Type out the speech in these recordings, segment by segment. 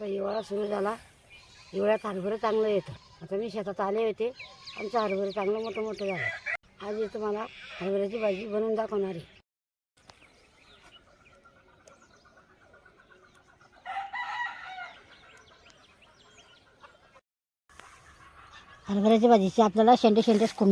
आता हिवाळा सुरू झाला. हिवाळ्यात हरभरं चांगलं येतं. आता मी शेतात आले होते. आमचं हरभरं चांगलं मोठं मोठं झालं. आज इथं मला हरभऱ्याची भाजी बनवून दाखवणार आहे. हरभऱ्याची भाजीची आपल्याला शेंडे शेंडेच खूप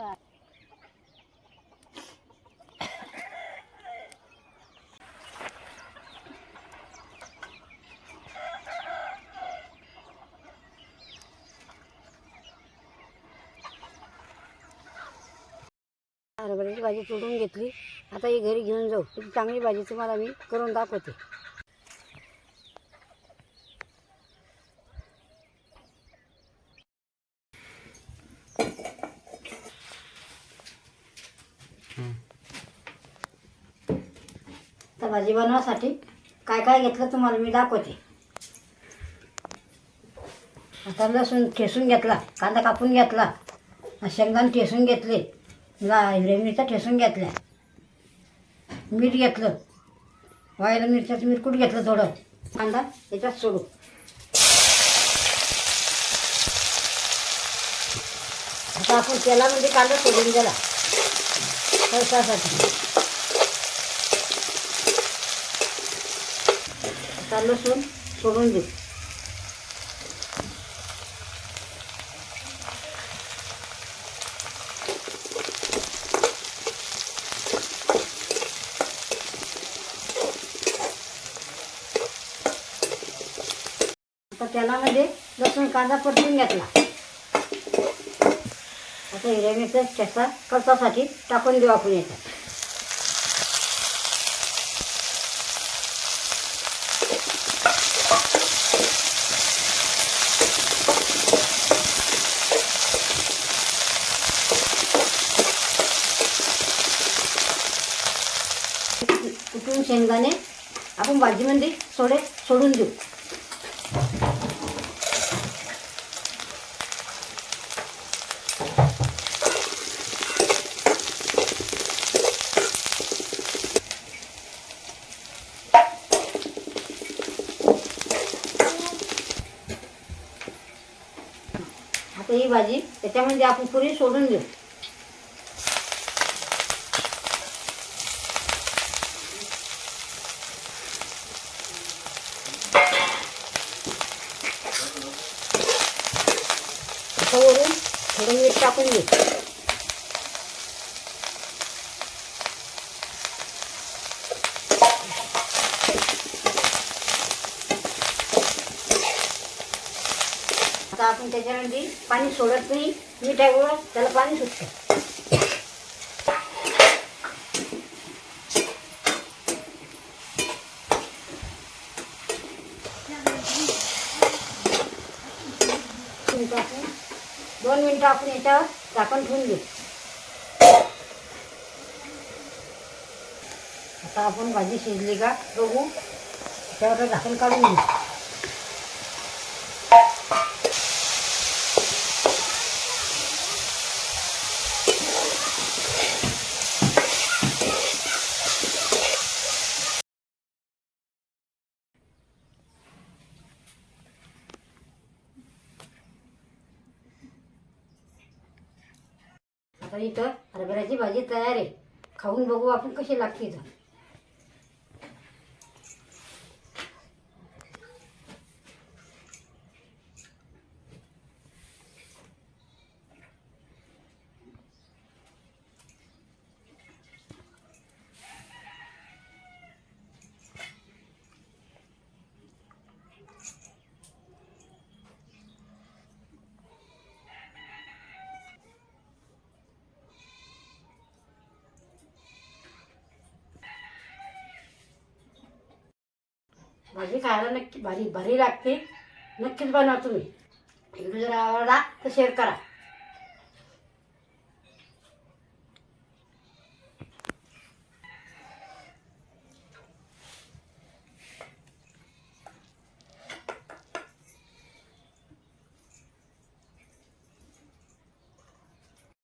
नाही हरभऱ्याची भाजी तोडून घेतली. आता ही घरी घेऊन जाऊ. चांगली भाजी तुम्हाला मी करून दाखवते. भाजी बनवासाठी काय काय घेतलं तुम्हाला मी दाखवते. आता लसूण ठेसून घेतला कांदा कापून घेतला शेंगदाणे ठेसून घेतले ला हिरव्या मिरच्या ठेसून घेतल्या मीठ घेतलं वायला मिरच्याचं मिरकूट घेतलं थोडं? कांदा याच्यात सोडू. आता आपण तेलामध्ये कांदा सोडून गेला तर त्यासाठी आता लसूण सोडून देऊ आता तेलामध्ये लसूण कांदा परतून घेतला आता हिरव्या मिरच्या ठेसा कचासाठी टाकून देऊ आपण याच्यात शेंगदाणे आपण भाजीमध्ये सोडे सोडून देऊ आता ही भाजी त्याच्यामध्ये आपण पुरी सोडून देऊ थोडं मीठ टाकून देऊ आता आपण त्याच्यामध्ये पाणी सोडत नाही. मिठामुळं त्याला पाणी सुटतं. मिनिटं दोन मिनटं आपण याच्यावर झाकण ठेवून घे आता आपण भाजी शिजली का बघू. त्यावर झाकण काढून घेऊ. आता इथं हरभऱ्याची भाजी तयार आहे. खाऊन बघू आपण कशी लागते इथं. भाजी खायला नक्की भारी भारी लागते. नक्कीच बनवा तुम्ही. व्हिडिओ जर आवडला तर शेअर करा.